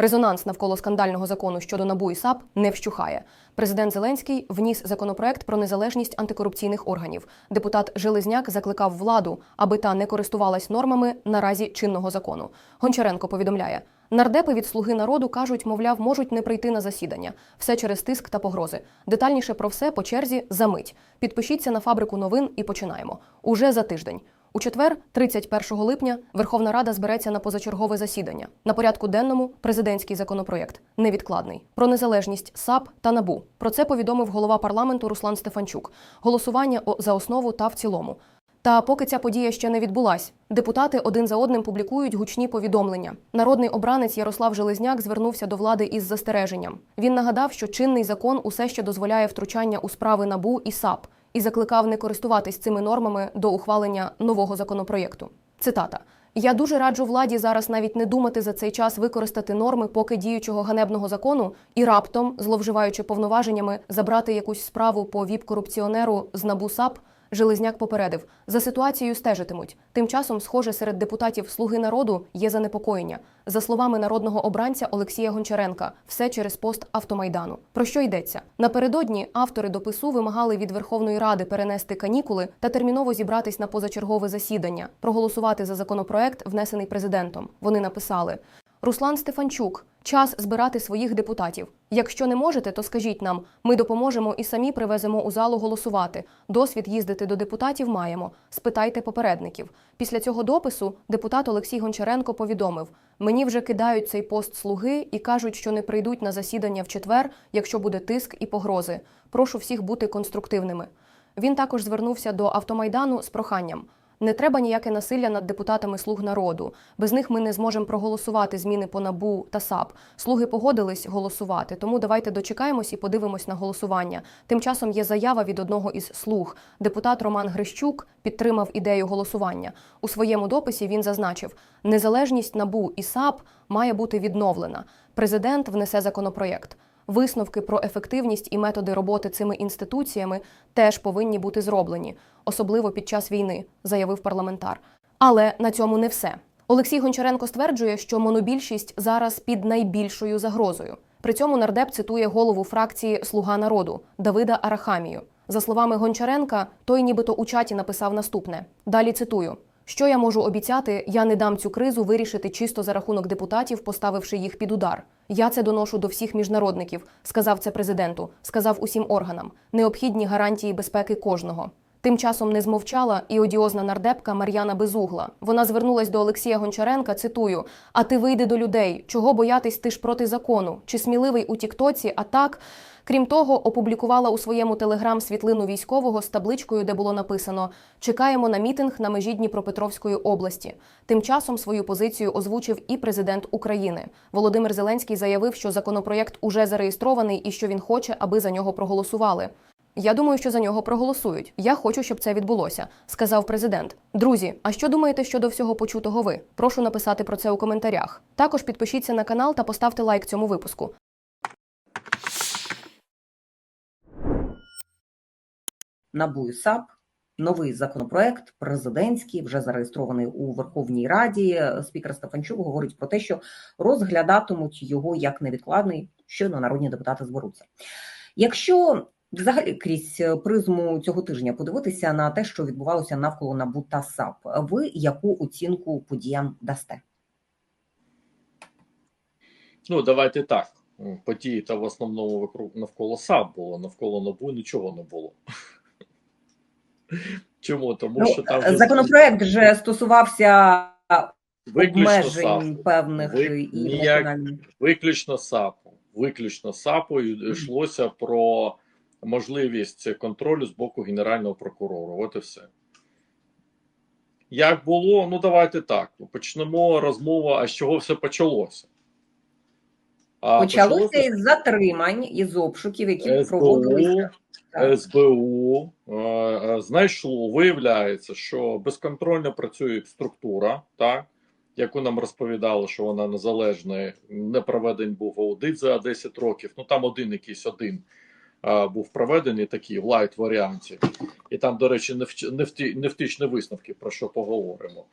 Резонанс навколо скандального закону щодо НАБУ і САП не вщухає. Президент Зеленський вніс законопроект про незалежність антикорупційних органів. Депутат Железняк закликав владу, аби та не користувалась нормами наразі чинного закону. Гончаренко повідомляє. Нардепи від слуги народу кажуть, мовляв, можуть не прийти на засідання. Все через тиск та погрози. Детальніше про все по черзі за мить. Підпишіться на фабрику новин і починаємо. Уже за тиждень. У четвер, 31 липня, Верховна Рада збереться на позачергове засідання. На порядку денному президентський законопроєкт невідкладний про незалежність САП та НАБУ. Про це повідомив голова парламенту Руслан Стефанчук. Голосування за основу та в цілому. Та поки ця подія ще не відбулась, депутати один за одним публікують гучні повідомлення. Народний обранець Ярослав Железняк звернувся до влади із застереженням. Він нагадав, що чинний закон усе ще дозволяє втручання у справи НАБУ і САП, і закликав не користуватись цими нормами до ухвалення нового законопроєкту. Цитата. Я дуже раджу владі зараз навіть не думати за цей час використати норми поки діючого ганебного закону і раптом, зловживаючи повноваженнями, забрати якусь справу по віп-корупціонеру з НАБУ САП. Железняк попередив, за ситуацією стежитимуть. Тим часом, схоже, серед депутатів Слуги народу є занепокоєння. За словами народного обранця Олексія Гончаренка, все через пост автомайдану. Про що йдеться? Напередодні автори допису вимагали від Верховної Ради перенести канікули та терміново зібратись на позачергове засідання, проголосувати за законопроект, внесений президентом. Вони написали. Руслан Стефанчук, час збирати своїх депутатів. Якщо не можете, то скажіть нам. Ми допоможемо і самі привеземо у залу голосувати. Досвід їздити до депутатів маємо. Спитайте попередників. Після цього допису депутат Олексій Гончаренко повідомив: мені вже кидають цей пост слуги і кажуть, що не прийдуть на засідання в четвер, якщо буде тиск і погрози. Прошу всіх бути конструктивними. Він також звернувся до автомайдану з проханням. Не треба ніяке насилля над депутатами слуг народу. Без них ми не зможемо проголосувати зміни по набу та САП. Слуги погодились голосувати, тому давайте дочекаємось і подивимось на голосування. Тим часом є заява від одного із слуг. Депутат Роман Грищук підтримав ідею голосування. У своєму дописі він зазначив: незалежність набу і САП має бути відновлена. Президент внесе законопроєкт. Висновки про ефективність і методи роботи цими інституціями теж повинні бути зроблені, особливо під час війни, заявив парламентар. Але на цьому не все. Олексій Гончаренко стверджує, що монобільшість зараз під найбільшою загрозою. При цьому нардеп цитує голову фракції Слуга народу Давида Арахамію. За словами Гончаренка, той нібито у чаті написав наступне. Далі цитую. Що я можу обіцяти, я не дам цю кризу вирішити чисто за рахунок депутатів, поставивши їх під удар. Я це доношу до всіх міжнародників, сказав це президенту, сказав усім органам. Необхідні гарантії безпеки кожного. Тим часом не змовчала і одіозна нардепка Мар'яна Безугла. Вона звернулась до Олексія Гончаренка. Цитую: А ти вийди до людей. Чого боятись? Ти ж проти закону? Чи сміливий у Тіктоці? А так. Крім того, опублікувала у своєму телеграм світлину військового з табличкою, де було написано: Чекаємо на мітинг на межі Дніпропетровської області. Тим часом свою позицію озвучив і президент України. Володимир Зеленський заявив, що законопроєкт уже зареєстрований і що він хоче, аби за нього проголосували. Я думаю, що за нього проголосують. Я хочу, щоб це відбулося, сказав президент. Друзі, а що думаєте щодо всього почутого ви? Прошу написати про це у коментарях. Також підпишіться на канал та поставте лайк цьому випуску. НАБУ САП. Новий законопроект президентський, вже зареєстрований у Верховній Раді. Спікер Стефанчук говорить про те, що розглядатимуть його як невідкладний, щойно народні депутати зберуться. Якщо взагалі крізь призму цього тижня подивитися на те, що відбувалося навколо НАБУ та САП, ви яку оцінку подіям дасте? Ну, давайте так. Події та в основному навколо САП було, навколо НАБУ нічого не було. Чому? Тому Ну, що там вже законопроект вже стосувався виключно обмежень САП. певних Ви- і ніяк- національних. Виключно САПу. Виключно САПу йшлося про можливість контролю з боку Генерального прокурора. От і все. Як було, ну давайте так. Почнемо розмову, а з чого все почалося. А Почалося із затримань, із обшуків, які СБУ, проводилися. СБУ е, е, знайшло, виявляється, що безконтрольно працює структура, так, яку нам розповідали, що вона незалежна, не проведений був аудит за 10 років. Ну там один якийсь один е, був проведений такий в лайт варіанті. І там, до речі, невтичні висновки, про що поговоримо.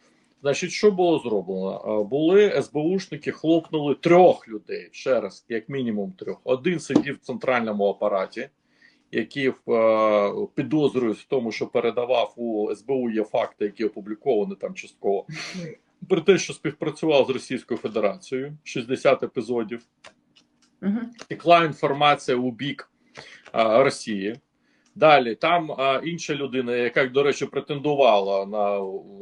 Значить, що було зроблено? Були СБУшники, хлопнули трьох людей, ще раз, як мінімум трьох. Один сидів в центральному апараті, який е, підозрюють в тому, що передавав у СБУ є факти, які опубліковані там частково. Про те, що співпрацював з Російською Федерацією, 60 епізодів. Угу. Текла інформація у бік а, Росії. Далі там а, інша людина, яка, до речі, претендувала на,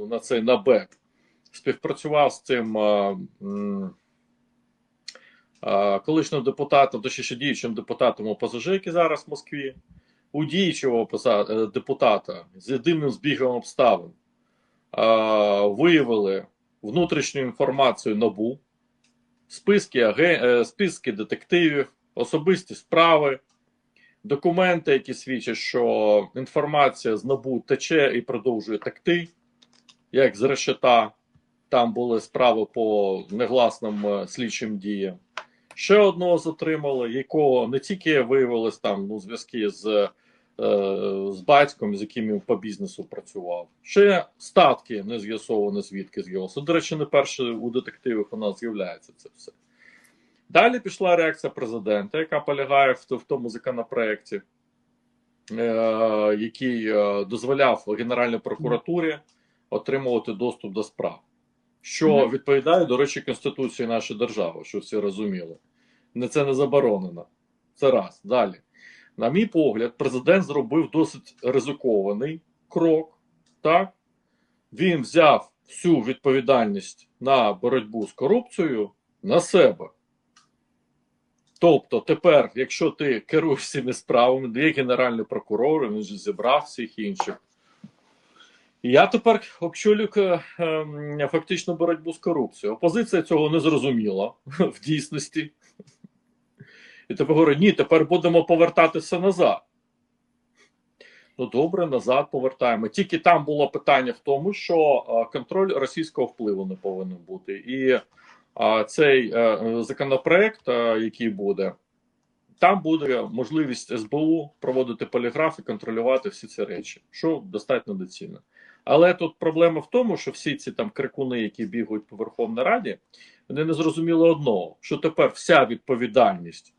на цей на БЕП, співпрацював з цим а, м, колишнім депутатом, точніше діючим депутатом ОПЗЖ, який зараз в Москві, у діючого е, депутата з єдиним збігом обставин виявили внутрішню інформацію НАБУ, списки, аген... е, списки детективів, особисті справи, документи, які свідчать, що інформація з НАБУ тече і продовжує текти, як з решета. Там були справи по негласним е, слідчим діям. Ще одного затримали, якого не тільки виявилось там ну, зв'язки з, е, з батьком, з яким він по бізнесу працював. Ще статки не з'ясовано, звідки з'явилося. До речі, не перше у детективах у нас з'являється це все. Далі пішла реакція президента, яка полягає в, в тому законопроекті, е, який е, дозволяв Генеральній прокуратурі отримувати доступ до справ, що відповідає, до речі, Конституції нашої держави, що всі розуміли. Не це не заборонено. Це раз. Далі. На мій погляд, президент зробив досить ризикований крок. Так? Він взяв всю відповідальність на боротьбу з корупцією на себе. Тобто, тепер, якщо ти керуєш цими справами, є генеральний прокурор, він же зібрав всіх інших. Я тепер очолюю е, ем, фактично боротьбу з корупцією. Опозиція цього не зрозуміла в дійсності. І тепер говорить, ні, тепер будемо повертатися назад. Ну добре, назад повертаємо. Тільки там було питання в тому, що е, контроль російського впливу не повинен бути. І цей е, законопроект, е, який буде, там буде можливість СБУ проводити поліграф і контролювати всі ці речі, що достатньо доцільно. Але тут проблема в тому, що всі ці там крикуни, які бігають по Верховній Раді, вони не зрозуміли одного: що тепер вся відповідальність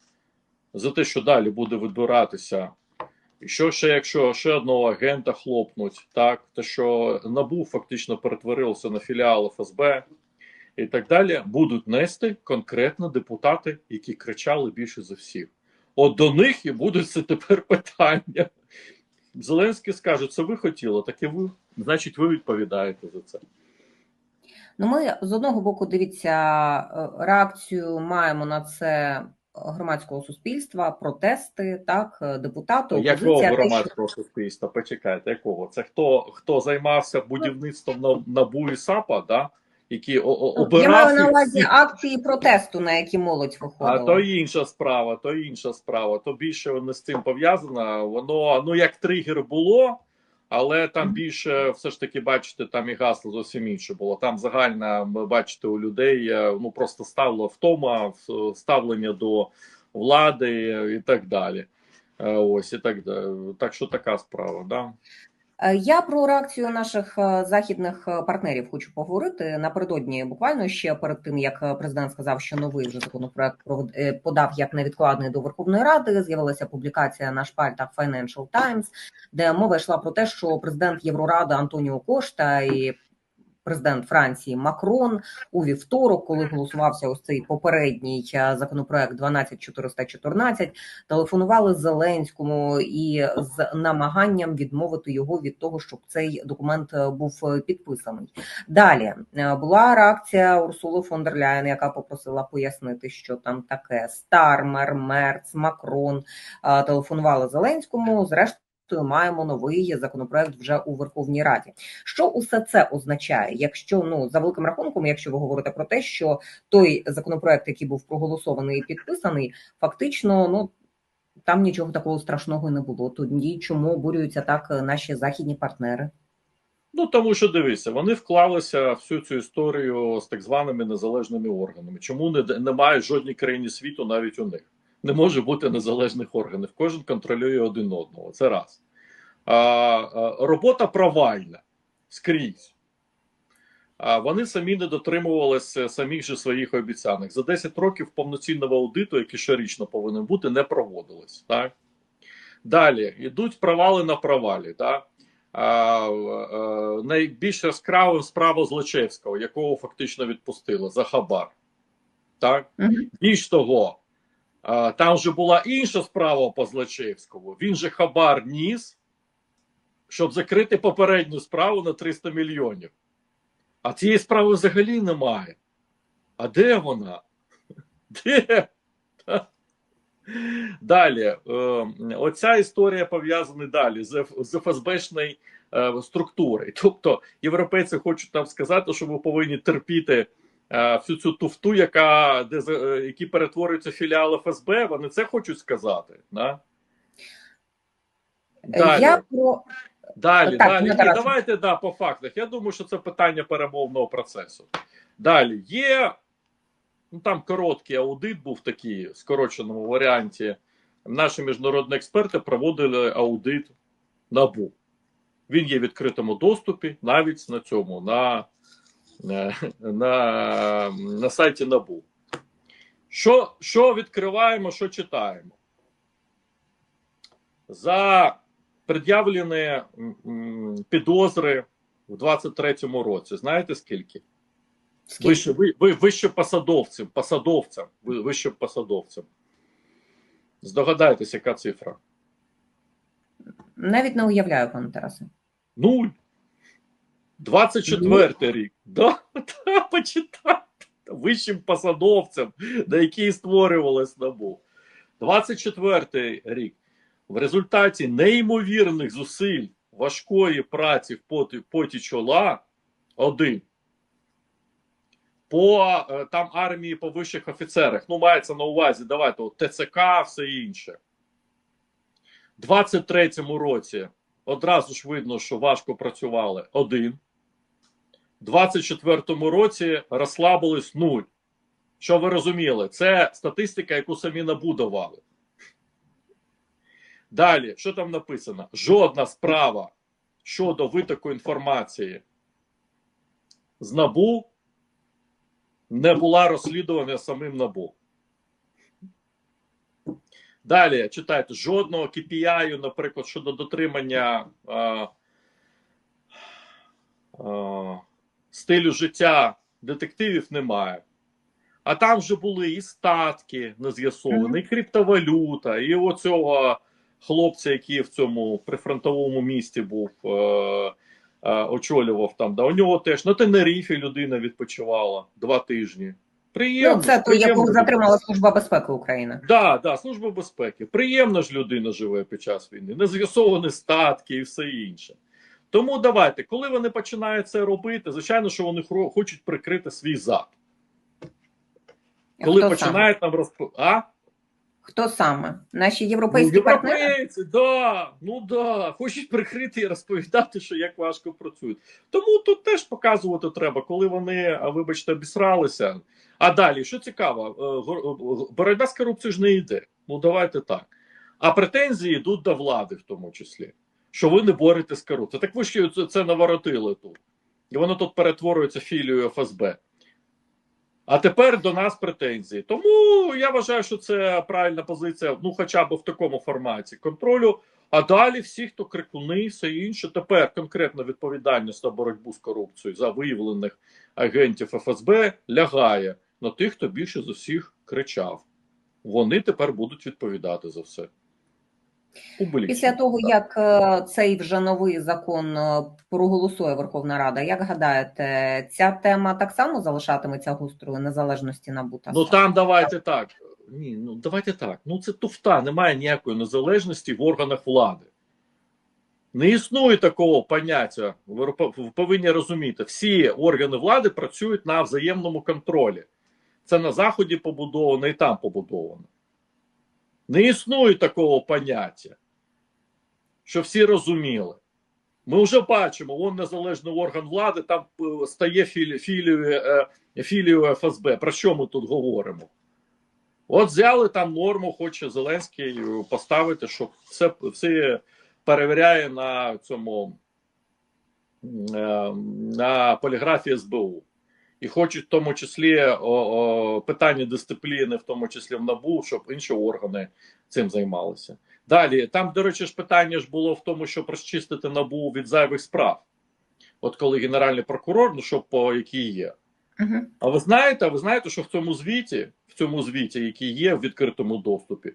за те, що далі буде відбиратися. І що ще, якщо ще одного агента хлопнуть, так, то що НАБУ фактично перетворилося на філіал ФСБ і так далі, будуть нести конкретно депутати, які кричали більше за всіх. От до них і будуть це тепер питання. Зеленський скаже, це ви хотіли, так і ви, значить, ви відповідаєте за це. Ну, ми з одного боку, дивіться, е, реакцію маємо на це громадського суспільства, протести, так, е, депутати, Якого громадського суспільства? Почекайте, якого? Це хто хто займався будівництвом на НАБУ і САПа, да? Які Ну, Я маю на увазі акції протесту, на які молодь А то інша справа, то інша справа. То більше воно з цим пов'язано. Воно ну як тригер було, але там більше все ж таки, бачите, там і гасло зовсім інше було. Там загально ми бачите у людей е, ну просто ставило втома, ставлення до влади і так далі. Е, Ось і так далі. Так що така справа, да. Е, Я про реакцію наших е, західних е, партнерів хочу поговорити напередодні. Буквально ще перед тим як президент сказав, що новий вже законопроект подав як невідкладний до Верховної Ради. З'явилася публікація на шпальтах Financial Times, де мова йшла про те, що президент Євроради Антоніо Кошта і президент Франції Макрон у вівторок, коли голосувався ось цей попередній е, законопроект 12414, телефонували Зеленському і з намаганням відмовити його від того, щоб цей документ е, був е, підписаний. Далі була реакція Урсули фон дер Ляєн, яка попросила пояснити, що там таке Стармер, Мерц, Макрон телефонували Зеленському. Зрештою. Маємо новий законопроект вже у Верховній Раді. Що усе це означає? Якщо ну за великим рахунком, якщо ви говорите про те, що той законопроект, який був проголосований і підписаний, фактично, ну там нічого такого страшного не було. Тоді чому обурюються так наші західні партнери? Ну тому що дивися, вони вклалися всю цю історію з так званими незалежними органами. Чому не немає жодній країні світу, навіть у них не може бути незалежних органів. Кожен контролює один одного. Це раз. А, робота провальна скрізь. а вони самі не дотримувалися самих же своїх обіцянок. За 10 років повноцінного аудиту, який щорічно повинен бути, не проводилось. Так? Далі йдуть провали на провалі. Так? А, а, найбільш яскравим справа Злочевського, якого фактично відпустили за хабар. Так? Більш того, там же була інша справа по Злочевському. Він же хабар ніс, щоб закрити попередню справу на 300 мільйонів. А цієї справи взагалі немає. А де вона? Де? Далі, е, оця історія пов'язана далі з, ФСБшною е, структурою. Тобто, європейці хочуть нам сказати, що ви повинні терпіти всю цю туфту, яка де, е, які перетворюються філіали ФСБ. Вони це хочуть сказати. Да? Далі. Я про Далі, Так, далі. Ні, давайте да, по фактах. Я думаю, що це питання перемовного процесу. Далі є ну там короткий аудит був такий в скороченому варіанті. Наші міжнародні експерти проводили аудит НАБУ. Він є в відкритому доступі навіть на цьому, на, на, на, сайті НАБУ. Що, що відкриваємо, що читаємо? За пред'явлені підозри в 23-му році. Знаєте скільки? скільки? Вище, ви, ви, вище посадовцям, посадовцям, вище посадовцям. Здогадайтесь, яка цифра? навіть не уявляю, пане Тарасе. Нуль. 24 рік. Да, да, почитайте. Вищим посадовцям, на які створювалось НАБУ. 24 рік. В результаті неймовірних зусиль важкої праці в поті, поті чола один. По е, там армії по вищих офіцерах. Ну, мається на увазі, давайте от, ТЦК, все інше. 23-му році одразу ж видно, що важко працювали один. В 24-му році розслабились нуль. Що ви розуміли? Це статистика, яку самі набудували. Далі, що там написано? Жодна справа щодо витоку інформації з НАБУ не була розслідувана самим НАБУ. Далі читайте, жодного KPI, наприклад, щодо дотримання а, а, стилю життя детективів немає. А там вже були і статки не з'ясовані, і криптовалюта, і оцього хлопця, який в цьому прифронтовому місті був, е, е, очолював там. Да, у нього теж на Тенеріфі людина відпочивала два тижні. Приємно. Ну, це приємно. якого затримала Служба безпеки України. Да, да, служба безпеки. Приємно ж людина живе під час війни, не з'ясовані статки і все інше. Тому давайте, коли вони починають це робити, звичайно, що вони хочуть прикрити свій зад. Коли Хто починають нам розп... А? Хто саме? Наші європейські ну, партнери? європейці, да, ну да, хочуть прикрити і розповідати, що як важко працюють. Тому тут теж показувати треба, коли вони, вибачте, обісралися. А далі, що цікаво, е, е, боротьба з корупцією ж не йде. Ну давайте так. А претензії йдуть до влади, в тому числі, що ви не боретесь з корупцією. Так ви ж це, наворотили тут. І воно тут перетворюється філією ФСБ. А тепер до нас претензії. Тому я вважаю, що це правильна позиція, ну хоча б в такому форматі контролю. А далі всі, хто крикуни, все інше, тепер конкретна відповідальність за боротьбу з корупцією за виявлених агентів ФСБ лягає на тих, хто більше з усіх кричав. Вони тепер будуть відповідати за все. Публічно. Після того, Так. як е, цей вже новий закон е, проголосує Верховна Рада, як гадаєте, ця тема так само залишатиметься гострою незалежності НАБУ та Ну там давайте так. Ні, ну давайте так. Ну це туфта, немає ніякої незалежності в органах влади. Не існує такого поняття. Ви повинні розуміти, всі органи влади працюють на взаємному контролі. Це на Заході побудовано і там побудовано. Не існує такого поняття, що всі розуміли. Ми вже бачимо, вон незалежний орган влади там е, стає філі, філією, е, ФСБ. Про що ми тут говоримо? От взяли там норму, хоче Зеленський поставити, що все, все перевіряє на цьому е, на поліграфі СБУ. І хочуть в тому числі о, о, питання дисципліни, в тому числі в НАБУ, щоб інші органи цим займалися. Далі, там, до речі, ж питання ж було в тому, щоб розчистити НАБУ від зайвих справ. От коли генеральний прокурор, ну що по якій є. Угу. А ви знаєте, а ви знаєте, що в цьому звіті, в цьому звіті, який є в відкритому доступі,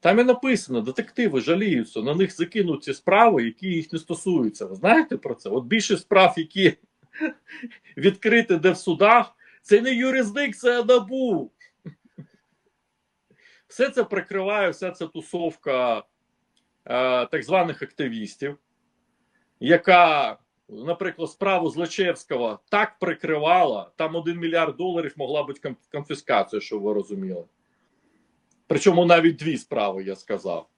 там і написано: детективи жаліються, на них закинуті справи, які їх не стосуються. Ви знаєте про це? От більше справ, які відкриті де в судах, це не юрисдикція НАБУ. Все це прикриває, вся ця тусовка е, так званих активістів, яка, наприклад, справу Злочевського так прикривала, там 1 мільярд доларів могла бути конфіскація, щоб ви розуміли. Причому навіть дві справи, я сказав.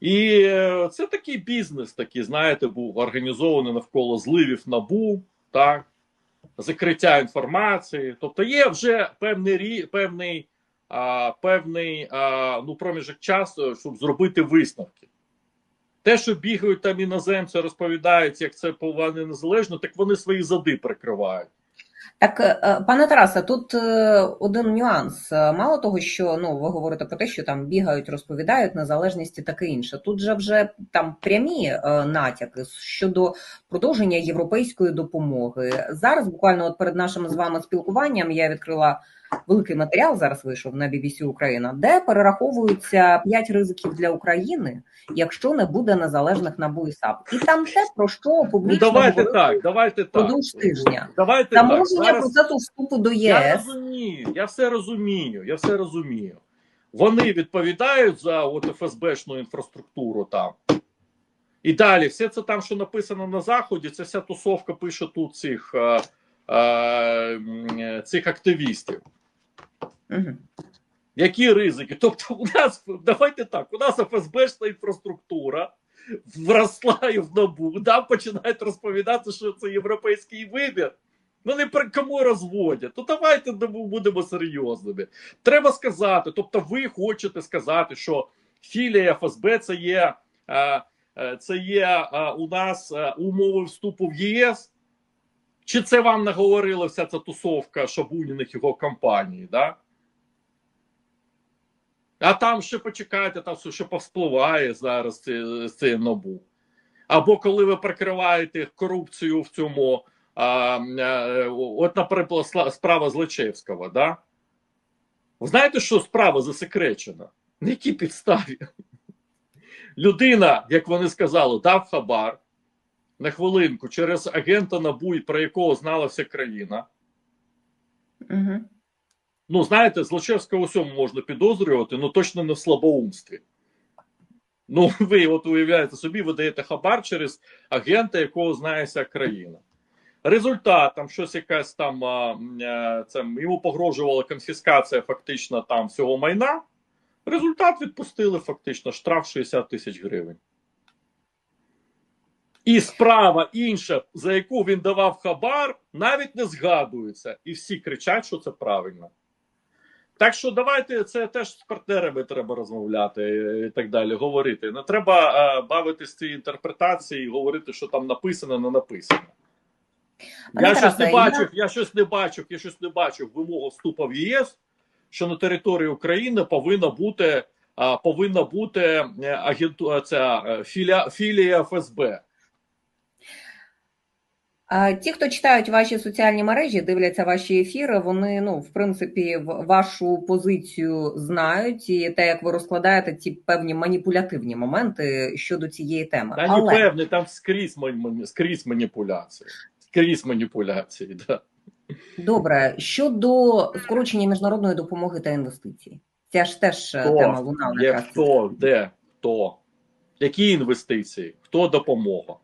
І е, це такий бізнес, такий, знаєте, був організований навколо зливів набу, так, закриття інформації. Тобто є вже певний певний, певний ну, проміжок часу, щоб зробити висновки. Те, що бігають там іноземці, розповідають, як це повинно незалежно, так вони свої зади прикривають. Так, е, пане Тарасе, тут е, один нюанс. Е, Мало того, що ну ви говорите про те, що там бігають, розповідають незалежність і таке інше. Тут же вже там прямі е, натяки щодо продовження європейської допомоги. Зараз, буквально, от перед нашим з вами спілкуванням, я відкрила великий матеріал. Зараз вийшов на BBC Україна, де перераховуються п'ять ризиків для України, якщо не буде незалежних НАБУ і САП. І там те, про що Ну, публічно давайте так, давайте так. впродовж тижня. Давайте так. Таможення Зараз- процесу вступу до Я ЄС. розумію, я все розумію, я все розумію. Вони відповідають за от ФСБшну інфраструктуру там. І далі, все це там, що написано на Заході, це вся тусовка пише тут цих, е, е, м, цих активістів. Мгм. Які ризики? Тобто, у нас давайте так, у нас ФСБшна інфраструктура вросла і в набу. Нам починають розповідати, що це європейський вибір. Ну не при кому розводять. То давайте ну, будемо серйозними. Треба сказати. Тобто, ви хочете сказати, що філія ФСБ це є, е, е, це є е, у нас умови вступу в ЄС. Чи це вам наговорила вся ця тусовка Шабуніних його компанії? Да? А там ще почекайте, там все ще повспливає зараз це, це набу. Або коли ви прикриваєте корупцію в цьому, а, а, от, наприклад, справа Злочевського, да? Знаєте, що справа засекречена? На якій підставі? Людина, як вони сказали, дав хабар на хвилинку через агента НАБУ, про якого знала вся країна. Мгм. Ну, знаєте, Злочевського усьому можна підозрювати, ну точно не в слабоумстві. Ну, ви от уявляєте собі, ви даєте хабар через агента, якого знає вся країна. Результат там щось якась там а, е, це, йому погрожувала конфіскація фактично там всього майна. Результат відпустили фактично штраф 60 тисяч гривень. І справа інша, за яку він давав хабар, навіть не згадується. І всі кричать, що це правильно. Так що давайте це теж з партнерами треба розмовляти і так далі, говорити. Не треба е, бавитись цією інтерпретацією і говорити, що там написано, не написано. Пане Я щось не бачив, я щось не бачив, я щось не бачив вимогу вступу в ЄС, що на території України повинна бути, а, повинна бути е, агенту, ця е, філія, філія ФСБ. Ті, хто читають ваші соціальні мережі, дивляться ваші ефіри, вони, ну, в принципі, вашу позицію знають, і те, як ви розкладаєте ці певні маніпулятивні моменти щодо цієї теми. Та Але певне, там скрізь, мані- скрізь маніпуляції. Скрізь маніпуляції, да. добре, щодо скорочення міжнародної допомоги та інвестицій. Ця ж теж е, Хто? тема лунала хто, де, хто, які інвестиції, хто допомога.